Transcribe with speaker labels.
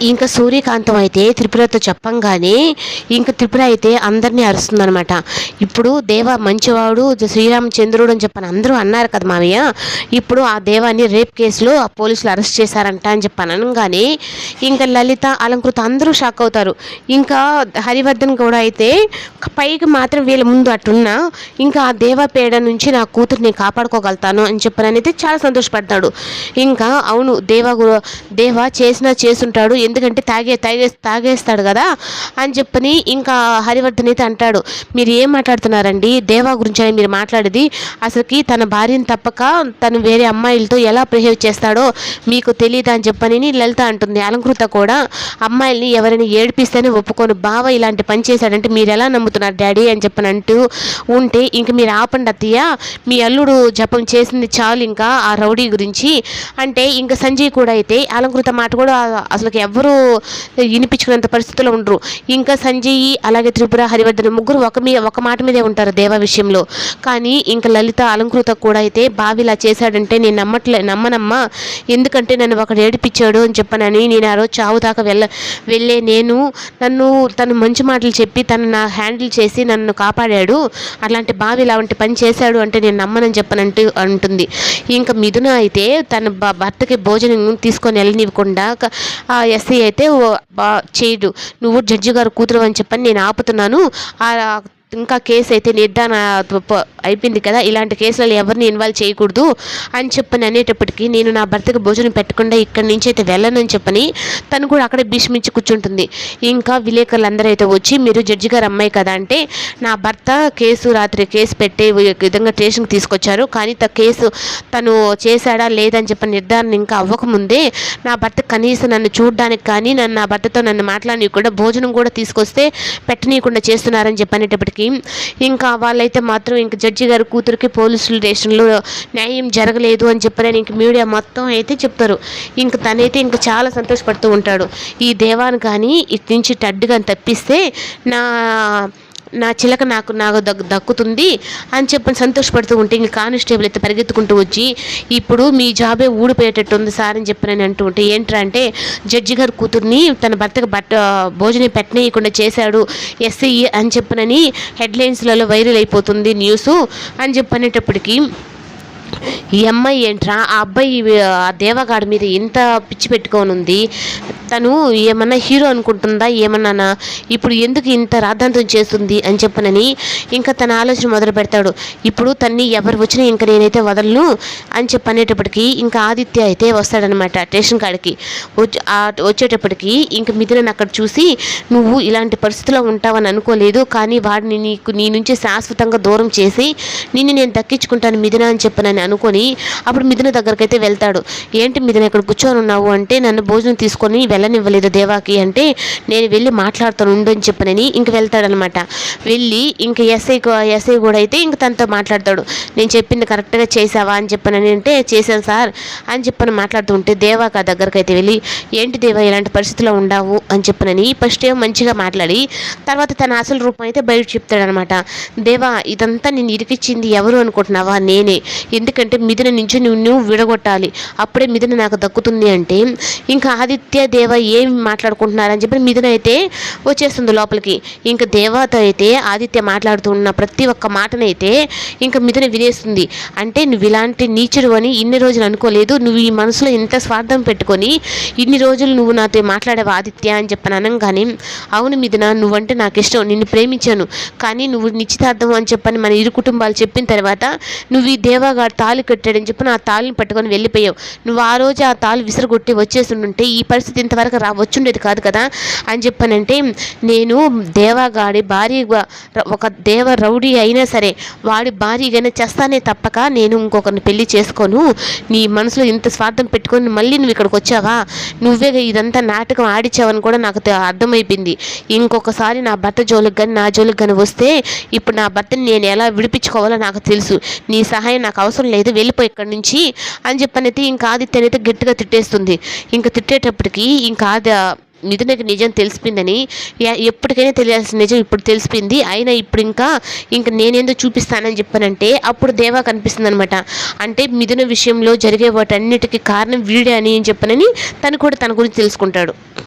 Speaker 1: ఇంకా సూర్యకాంతం అయితే త్రిపురతో చెప్పంగానే ఇంకా త్రిపుర అయితే అందరినీ అరుస్తుందనమాట ఇప్పుడు దేవ మంచివాడు శ్రీరామచంద్రుడు అని చెప్పని అందరూ అన్నారు కదా మావయ్య ఇప్పుడు ఆ దేవాన్ని రేప్ కేసులో ఆ పోలీసులు అరెస్ట్ చేశారంట అని చెప్పని అనగానే ఇంకా లలిత అలంకృత అందరూ షాక్ అవుతారు. ఇంకా హరివర్ధన్ కూడా అయితే పైకి మాత్రం వీళ్ళ ముందు అట్టున్నా ఇంకా ఆ దేవ పేడ నుంచి నా కూతుర్ని కాపాడుకోగలుగుతాను అని చెప్పని అయితే చాలా సంతోషపడతాడు ఇంకా అవును దేవ దేవ చేసినా చేసుంటాడు ఎందుకంటే తాగే తాగే తాగేస్తాడు కదా అని చెప్పని ఇంకా హరివర్ధన్ అయితే అంటాడు మీరు ఏం మాట్లాడుతున్నారండి? దేవా గురించి అని మీరు మాట్లాడేది అసలుకి తన భార్యను తప్పక తను వేరే అమ్మాయిలతో ఎలా బిహేవ్ చేస్తాడో మీకు తెలియదు అని చెప్పని లలిత అంటుంది. అలంకృత కూడా అమ్మాయిల్ని ఎవరైనా ఏడిపిస్తేనే ఒప్పుకోను. బావ ఇలాంటి పని చేశాడంటే మీరు ఎలా నమ్ముతున్నారు డాడీ అని చెప్పని అంటూ ఉంటే ఇంక మీరు ఆపండి అత్తయ్య. మీ అల్లుడు జపం చేసింది చాలు ఇంకా ఆ రౌడీ గురించి. అంటే ఇంకా సంజయ్ కూడా అయితే అలంకృత మాట కూడా అసలు ఎవ్వరూ వినిపించుకునేంత పరిస్థితిలో ఉండరు. ఇంకా సంజయ్ అలాగే త్రిపుర హరివర్ధన్ ముగ్గురు ఒక మీ ఒక మాట మీదే ఉంటారు దేవ విషయంలో. కానీ ఇంకా లలిత అలంకృత కూడా అయితే బావి ఇలా చేశాడంటే నేను నమ్మట్లే నమ్మనమ్మా. ఎందుకంటే నన్ను ఒకడు ఏడిపించాడు అని చెప్పనని నేను ఆ రోజు చావు దాకా వెళ్ళ వెళ్ళే నేను నన్ను తను మంచి మాటలు చెప్పి తను నా హ్యాండిల్ చేసి నన్ను కాపాడాడు. అలాంటి బావి ఇలాంటి పని చేశాడు అంటే నేను నమ్మనని చెప్పనంటూ అంటుంది. ఇంకా మిథున అయితే తన భ- భర్తకి భోజనం తీసుకొని వెళ్ళనివ్వకుండా ఎస్ ఆ అయితే చేయడు. నువ్వు జడ్జి గారు కూతురు అని చెప్పని నేను ఆపుతున్నాను. ఆ ఇంకా కేసు అయితే నిర్ధారణ అయిపోయింది కదా. ఇలాంటి కేసులలో ఎవరిని ఇన్వాల్వ్ చేయకూడదు అని చెప్పని అనేటప్పటికీ నేను నా భర్తకు భోజనం పెట్టకుండా ఇక్కడి నుంచి అయితే వెళ్ళను అని చెప్పని తను కూడా అక్కడే భీష్మించి కూర్చుంటుంది. ఇంకా విలేకరులు అందరూ అయితే వచ్చి మీరు జడ్జి గారు అమ్మాయి కదా అంటే నా భర్త కేసు రాత్రి కేసు పెట్టే విధంగా స్టేషన్కి తీసుకొచ్చారు. కానీ త కేసు తను చేశాడా లేదని చెప్పి నిర్ధారణ ఇంకా అవ్వకముందే నా భర్త కనీసం నన్ను చూడడానికి కానీ నన్ను నా భర్తతో నన్ను మాట్లాడనీయకుండా భోజనం కూడా తీసుకొస్తే పెట్టనీయకుండా చేస్తున్నారని చెప్పనేటప్పటికీ ఇంకా వాళ్ళైతే మాత్రం ఇంక జడ్జి గారి కూతురికి పోలీసుల స్టేషన్లో న్యాయం జరగలేదు అని చెప్పారని ఇంక మీడియా మొత్తం అయితే చెప్తారు. ఇంక తనైతే ఇంకా చాలా సంతోషపడుతూ ఉంటాడు. ఈ దేవాన్ని కానీ ఇటు నుంచి టడ్డుగా తప్పిస్తే నా నా చిలక నాకు నాకు దగ్ దక్కుతుంది అని చెప్పని సంతోషపడుతూ ఉంటే ఇంక కానిస్టేబుల్ అయితే పరిగెత్తుకుంటూ వచ్చి ఇప్పుడు మీ జాబే ఊడిపోయేటట్టు ఉంది సార్ అని చెప్పని అంటూ ఉంటే ఏంట్రా అంటే జడ్జి గారు కూతుర్ని తన భర్తకు బట్ట భోజనం పెట్టనేయకుండా చేశాడు ఎస్ఐ అని చెప్పనని హెడ్లైన్స్లలో వైరల్ అయిపోతుంది న్యూస్ అని చెప్పనేటప్పటికీ ఈ అమ్మాయి ఏంట్రా? ఆ అబ్బాయి ఆ దేవగాడి మీద ఇంత పిచ్చి పెట్టుకొని ఉంది. తను ఏమన్నా హీరో అనుకుంటుందా? ఏమన్నానా? ఇప్పుడు ఎందుకు ఇంత రాద్ధాంతం చేస్తుంది అని చెప్పనని ఇంకా తన ఆలోచన మొదలు పెడతాడు. ఇప్పుడు తన్ని ఎవరు వచ్చినా ఇంకా నేనైతే వదలను అని చెప్పనేటప్పటికి ఇంకా ఆదిత్య అయితే వస్తాడనమాట స్టేషన్ కాడికి. వచ్చేటప్పటికి ఇంక మిథునని అక్కడ చూసి నువ్వు ఇలాంటి పరిస్థితిలో ఉంటావని అనుకోలేదు కానీ వాడిని నీకు నీ నుంచి శాశ్వతంగా దూరం చేసి నిన్ను నేను దక్కించుకుంటాను మిథున అని చెప్పనని అనుకొని అప్పుడు మిథున దగ్గరికి అయితే వెళ్తాడు. ఏంటి మిథున ఇక్కడ కూర్చొని ఉన్నావు అంటే నన్ను భోజనం తీసుకొని వెళ్ళనివ్వలేదు దేవాకి అంటే నేను వెళ్ళి మాట్లాడుతాను ఉండు అని చెప్పనని ఇంక వెళ్తాడనమాట. వెళ్ళి ఇంక ఎస్ఐ ఎస్ఐ కూడా అయితే ఇంక తనతో మాట్లాడతాడు. నేను చెప్పింది కరెక్ట్గా చేసావా అని చెప్పనని అంటే చేశాను సార్ అని చెప్పని మాట్లాడుతుంటే దేవాక దగ్గరికి అయితే వెళ్ళి ఏంటి దేవా ఇలాంటి పరిస్థితిలో ఉండావు అని చెప్పనని ఫస్ట్ ఏమో మంచిగా మాట్లాడి తర్వాత తన అసలు రూపం అయితే బయట చెప్తాడనమాట. దేవా ఇదంతా నేను ఇరికిచ్చింది ఎవరు అనుకుంటున్నావా? నేనే. ఎందుకంటే మిథున నుంచి నువ్వు నువ్వు విడగొట్టాలి. అప్పుడే మిథున నాకు దక్కుతుంది అంటే ఇంకా ఆదిత్య దేవ ఏం మాట్లాడుకుంటున్నారని చెప్పి మిథున అయితే వచ్చేస్తుంది లోపలికి. ఇంకా దేవతో అయితే ఆదిత్య మాట్లాడుతున్న ప్రతి ఒక్క మాటనైతే ఇంకా మిథున వినేస్తుంది. అంటే నువ్వు ఇలాంటి నీచుడు అని ఇన్ని రోజులు అనుకోలేదు. నువ్వు ఈ మనసులో ఇంత స్వార్థం పెట్టుకొని ఇన్ని రోజులు నువ్వు నాతో మాట్లాడావు ఆదిత్య అని చెప్పని అనగానే అవును మిథున నువ్వంటే నాకు ఇష్టం నిన్ను ప్రేమించాను. కానీ నువ్వు నిశ్చితార్థం అని చెప్పని మన ఇరు కుటుంబాలు చెప్పిన తర్వాత నువ్వు ఈ దేవాగాడు తాళి పెట్టాడని చెప్పి నా తాళిని పట్టుకొని వెళ్ళిపోయావు. నువ్వు ఆ రోజు ఆ తాళి విసిరగొట్టి వచ్చేసి ఉంటే ఈ పరిస్థితి ఇంతవరకు రా వచ్చుండేది కాదు కదా? అని చెప్పానంటే నేను దేవాగాడి భార్య ఒక దేవ రౌడీ అయినా సరే వాడి భార్యగానే చేస్తానే తప్పక నేను ఇంకొకరిని పెళ్ళి చేసుకోను. నీ మనసులో ఇంత స్వార్థం పెట్టుకొని మళ్ళీ నువ్వు ఇక్కడికి వచ్చావా? నువ్వే ఇదంతా నాటకం ఆడిచావని కూడా నాకు అర్థమైపోయింది. ఇంకొకసారి నా భర్త జోలికి కానీ నా జోలికి కానీ వస్తే ఇప్పుడు నా భర్తని నేను ఎలా విడిపించుకోవాలో నాకు తెలుసు. నీ సహాయం నాకు అవసరం లేదు వెళ్ళిపో ఇక్కడి నుంచి అని చెప్పనైతే ఇంకా ఆదిత్యనైతే గట్టిగా తిట్టేస్తుంది. ఇంకా తిట్టేటప్పటికి ఇంకా ఆది మిథునకి నిజం తెలిసిపోయిందని ఎప్పటికైనా తెలియాల్సిన నిజం ఇప్పుడు తెలిసిపోయింది. అయినా ఇప్పుడు ఇంకా ఇంకా నేనేందో చూపిస్తానని చెప్పానంటే అప్పుడు దేవా కనిపిస్తుంది అనమాట అంటే మిథున విషయంలో జరిగే వాటన్నిటికీ కారణం వీడే అని చెప్పనని తను కూడా తన గురించి తెలుసుకుంటాడు.